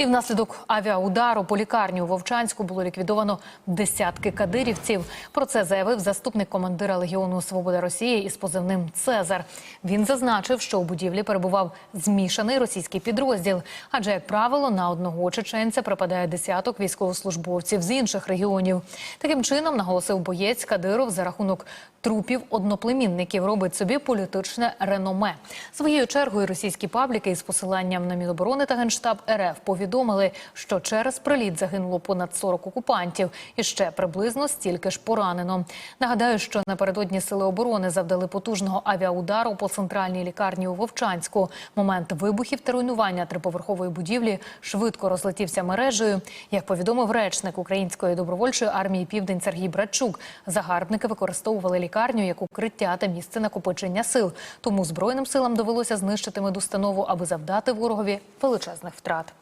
І внаслідок авіаудару по лікарні у Вовчанську було ліквідовано десятки кадирівців. Про це заявив заступник командира Легіону Свобода Росії із позивним Цезар. Він зазначив, що у будівлі перебував змішаний російський підрозділ. Адже, як правило, на одного чеченця припадає десяток військовослужбовців з інших регіонів. Таким чином, наголосив боєць Кадиров за рахунок трупів одноплемінників робить собі політичне реноме. Своєю чергою російські пабліки із посиланням на Міноборони та Генштаб РФ повідомили, що через приліт загинуло понад 40 окупантів і ще приблизно стільки ж поранено. Нагадаю, що напередодні сили оборони завдали потужного авіаудару по центральній лікарні у Вовчанську. Момент вибухів та руйнування триповерхової будівлі швидко розлетівся мережею. Як повідомив речник української добровольчої армії Південь Сергій Братчук, загарбники використовували лікарню як укриття та місце накопичення сил. Тому збройним силам довелося знищити медустанову, аби завдати ворогові величезних втрат.